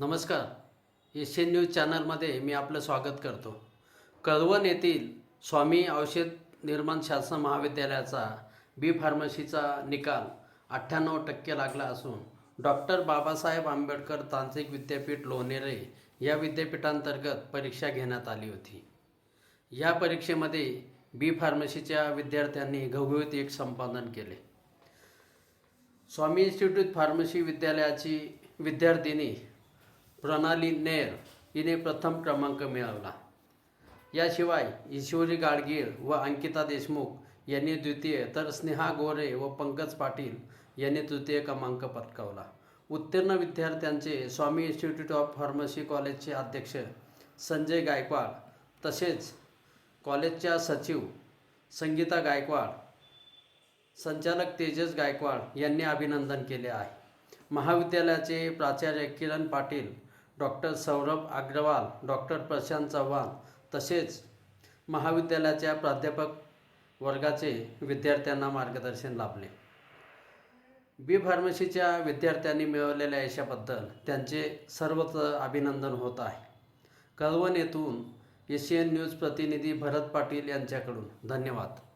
नमस्कार. Asian news चॅनलमध्ये मी आपलं स्वागत करतो. कळवण येथील स्वामी औषध निर्माण शासन महाविद्यालयाचा बी फार्मसीचा निकाल अठ्ठ्याण्णव टक्के लागला असून डॉक्टर बाबासाहेब आंबेडकर तांत्रिक विद्यापीठ लोणेरे या विद्यापीठांतर्गत परीक्षा घेण्यात आली होती. या परीक्षेमध्ये बी फार्मसीच्या विद्यार्थ्यांनी घवघवीत एक संपादन केले. स्वामी इन्स्टिट्यूट फार्मसी विद्यालयाची विद्यार्थिनी प्रणाली नेर हिने प्रथम क्रमांक मिळवला. याशिवाय ईश्वरी गाडगीळ व अंकिता देशमुख यांनी द्वितीय तर स्नेहा गोरे व पंकज पाटील यांनी तृतीय क्रमांक पटकावला. उत्तीर्ण विद्यार्थ्यांचे स्वामी इन्स्टिट्यूट ऑफ फार्मसी कॉलेजचे अध्यक्ष संजय गायकवाड तसेच कॉलेजच्या सचिव संगीता गायकवाड संचालक तेजस गायकवाड यांनी अभिनंदन केले आहे. महाविद्यालयाचे प्राचार्य किरण पाटील डॉक्टर सौरभ अग्रवाल डॉक्टर प्रशांत चव्हाण तसेच महाविद्यालयाच्या प्राध्यापक वर्गाचे विद्यार्थ्यांना मार्गदर्शन लाभले. बी फार्मसीच्या विद्यार्थ्यांनी मिळवलेल्या यशाबद्दल त्यांचे सर्वत्र अभिनंदन होत आहे. कळवण येथून एशियन न्यूज प्रतिनिधी भरत पाटील यांच्याकडून. धन्यवाद.